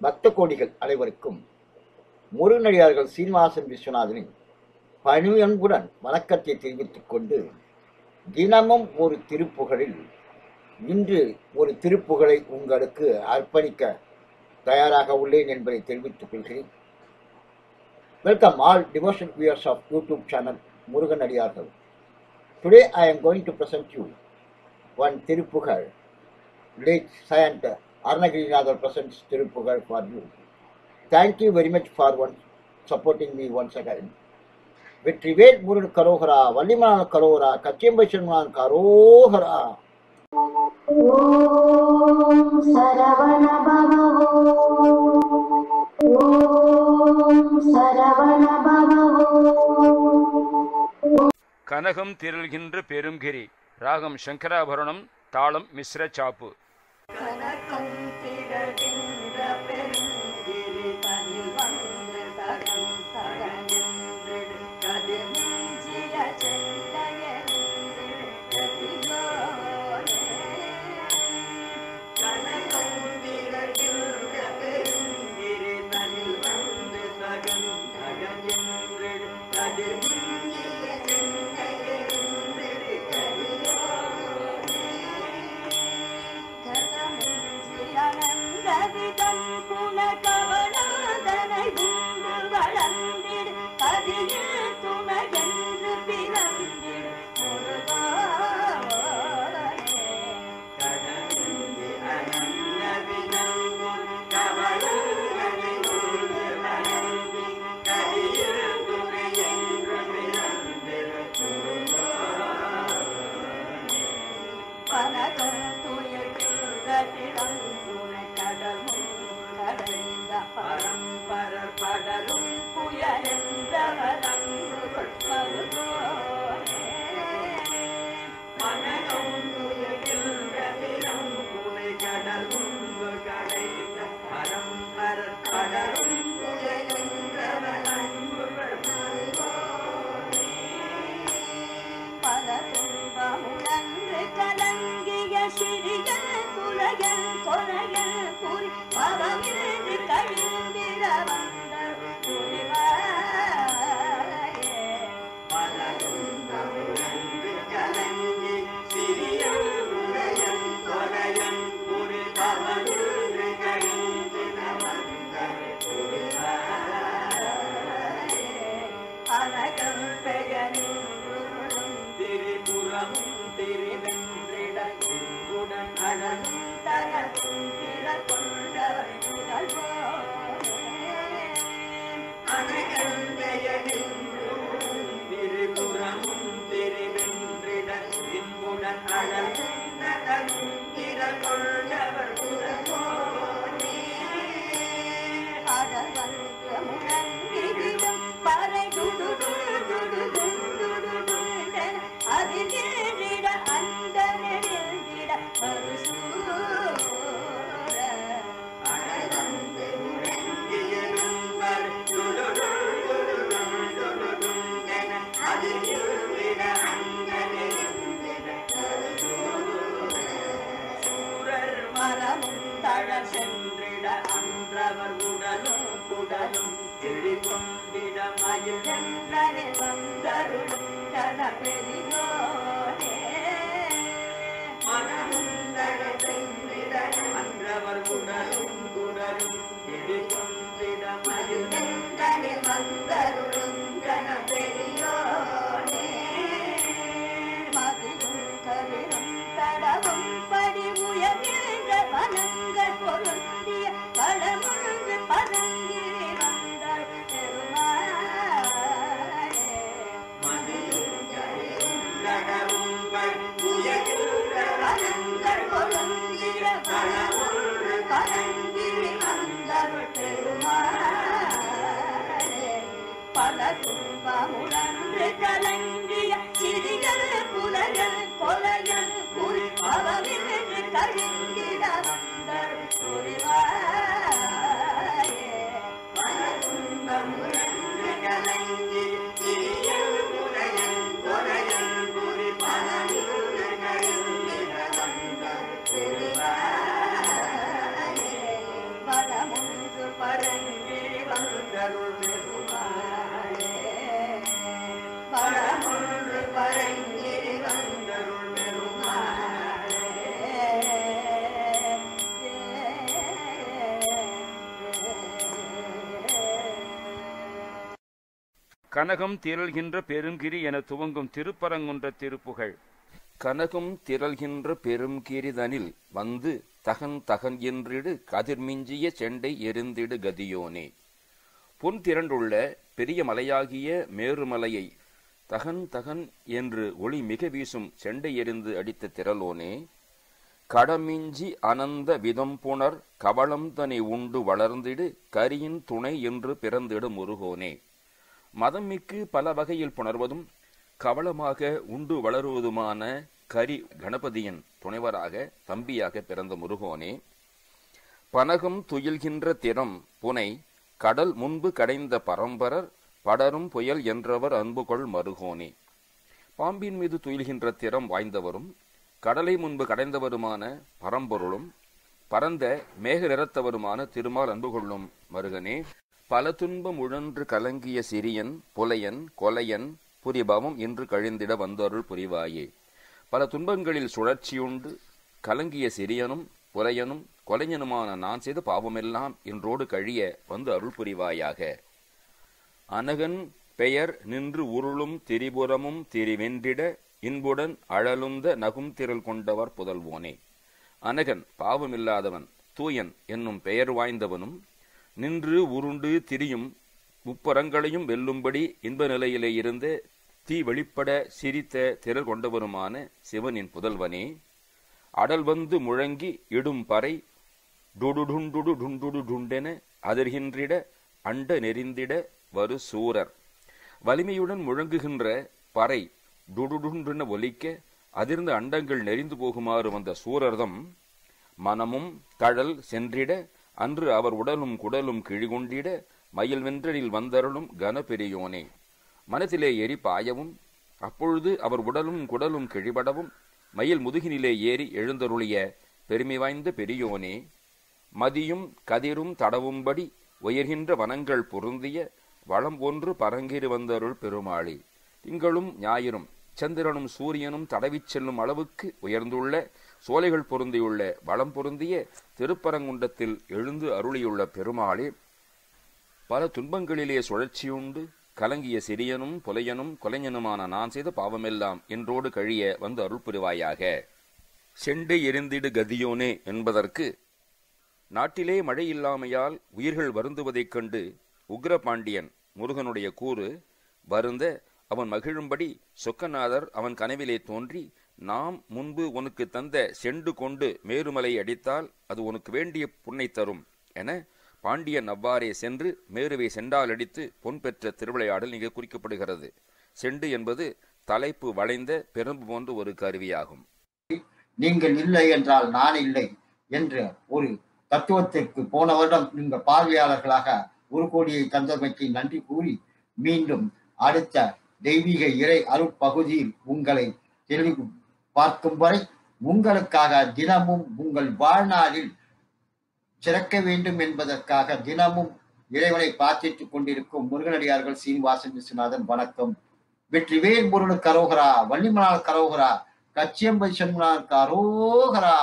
பக்த கோடிகள் அனைவருக்கும் முருகனடியார்கள் சீனிவாசன் விஸ்வநாதனின் பணியன்புடன் வணக்கத்தை தெரிவித்துக் கொண்டு தினமும் ஒரு திருப்புகழில் இன்று ஒரு திருப்புகழை உங்களுக்கு அர்ப்பணிக்க தயாராக உள்ளேன் என்பதை தெரிவித்துக் கொள்கிறேன். Welcome all devotion viewers of YouTube channel Murugan அடியார்கள் today I am going to present you one Thiruppugazh late Saint Arnagirinathar presents Thiruppugazh for you. Thank you very much for one supporting me once again. Vetrivel Murugan கரோகரா வள்ளிமலான கரோகரா கச்சியம்பை செல்வனான் கரோகரா ஓம் சரவண பவோ ஓம் சரவண பவோ கனகம் திரள்கின்ற பெருங்கிரி ராகம் சங்கராபரணம் தாளம் மிஸ்ர சாப்பு ल குலையல் கொலையல் புரி பவமிருந்து agrega குடலும் திழிகொண்டிட மயில் என்றனை வந்தருளும் கன பெரியோனே மனமும் பல துன்பமுழன்று கலங்கிய சிறிகள் புலகள் கொலைகள் குறி அவவின்று கழிந்திட வந்தர் புரிவாயே கனகம் திரள்கின்ற பெருங்கிரி என துவங்கும் திருப்பரங்குன்ற திருப்புகழ். கனகம் திரள்கின்ற பெருங்கிரிதனில் வந்து தகன் தகன் என்றிடு கதிர்மிஞ்சிய செண்டை எரிந்திடு கதியோனே. பொன் திரண்டுள்ள பெரிய மலையாகிய மேருமலையை தகன் தகன் என்று ஒளி மிக வீசும் செண்டை எரிந்து அடித்த திரளோனே. கடமிஞ்சி அனந்த விதம் புணர் கவளம் தனி உண்டு வளர்ந்திடு கரியின் துணை என்று பிறந்திடும் முருகோனே. மதமிக்கு பல வகையில் புணர்வதும் கவளமாக உண்டு வளருவதுமான கரி கணபதியின் துணைவராக தம்பியாக பிறந்த முருகோனே பனகம் துயில்கின்ற திறம் புனை கடல் முன்பு கடைந்த பரம்பரர் படரும் புயல் என்றவர் அன்புகொள் மருகோனே. பாம்பின் மீது துயில்கின்ற திறம் வாய்ந்தவரும் கடலை முன்பு கடைந்தவருமான பரம்பொருளும் பரந்த மேக நிறத்தவருமான திருமால் அன்பு கொள்ளும் மருகனே. பல துன்பம் உழன்று கலங்கிய சிறியன் புலையன் கொலையன் புரிபவம் இன்று கழிந்திட வந்தருள் புரிவாயே. பல துன்பங்களில் சுழற்சியுண்டு கலங்கிய சிறியனும் புலையனும் கொலைஞனுமான நான் செய்த பாவமெல்லாம் இன்றோடு கழிய வந்து அருள் புரிவாயாக. அனகன் பெயர் நின்று உருளும் திரிபுரமும் திரிவென்றிட இன்புடன் அழலுந்த நகும் திரள் கொண்டவர் புதல்வோனே. அனகன் பாவமில்லாதவன் தூயன் என்னும் பெயர் வாய்ந்தவனும் நின்று உருண்டு திரியும் முப்பரங்களையும் வெல்லும்படி இன்ப நிலையிலே இருந்து தீ வெளிப்பட சிரித்த திரள் கொண்டவருமான சிவனின் புதல்வனே அடல் வந்து முழங்கி இடும் பறை டுடுடுண்டுடு டுண்டுடு டுண்டென அதிர்கின்றிட அண்ட நெறிந்திட வரு சூரர். வலிமையுடன் முழங்குகின்ற பறை டுடுடுண்டென ஒலிக்க அதிர்ந்த அண்டங்கள் நெறிந்து போகுமாறு வந்த சூரர்தம் மனமும் தழல் சென்றிட அன்று அவர் உடலும் குடலும் கிழிகொண்டிட மயில் வென்றனில் வந்தருளும் கனபெரியோனே. மனத்திலே எரி பாயவும் அப்பொழுது அவர் உடலும் குடலும் கிழிபடவும் மயில் முதுகினிலே ஏறி எழுந்தருளிய பெருமை வாய்ந்த பெரியோனே மதியும் கதிரும் தடவும்படி உயர்கின்ற வனங்கள் பொருந்திய வளம் ஒன்று பரங்கிரு வந்தருள் பெருமாளி. திங்களும் ஞாயிறும் சந்திரனும் சூரியனும் தடவிச் செல்லும் அளவுக்கு உயர்ந்துள்ள சோலைகள் பொருந்தியுள்ள வளம் பொருந்திய திருப்பரங்குண்டத்தில் எழுந்து அருளியுள்ள பெருமாளே பல துன்பங்களிலே சுழற்சியுண்டு கலங்கிய சிறியனும் புலையனும் கொலைஞனுமான நான் செய்த பாவமெல்லாம் என்றோடு கழிய வந்து அருள் புரிவாயாக. செண்டு எரிந்திடு கதியோனே என்பதற்கு நாட்டிலே மழை இல்லாமையால் உயிர்கள் வருந்துவதைக் கண்டு உக்ரபாண்டியன் முருகனுடைய கூறு வருந்த அவன் மகிழும்படி சொக்கநாதர் அவன் கனவிலே தோன்றி நாம் முன்பு உனக்கு தந்த செண்டு கொண்டு மேருமலை அடித்தால் அது உனக்கு வேண்டிய புண்ணை தரும் என பாண்டியன் அவ்வாறே சென்று மேருவை செண்டால் அடித்து பொன் பெற்ற திருவிளையாடல் இங்கு குறிக்கப்படுகிறது. செண்டு என்பது தலைப்பு வளைந்த பெரும்பு போன்ற ஒரு கருவியாகும். நீங்கள் இல்லை என்றால் நான் இல்லை என்ற ஒரு தத்துவத்திற்கு போன வருடம் நீங்கள் பார்வையாளர்களாக ஒரு கோடியை தந்தமைக்கு நன்றி கூறி மீண்டும் அடுத்த தெய்வீக இறை அருட்பகுதியில் உங்களை தெளிவு பார்க்கும் வரை உங்களுக்காக தினமும் உங்கள் வாழ்நாளில் சிறக்க வேண்டும் என்பதற்காக தினமும் இறைவனை பிரார்த்தித்துக் கொண்டிருக்கும் முருகனடியார்கள் சீனிவாசன் விஸ்வநாதன் வணக்கம். வெற்றிவேல் முருகனுக்கு கரோகரா வள்ளிமலால் கரோகரா கச்சியம்பை சண்முனாருக்கு அரோகரா.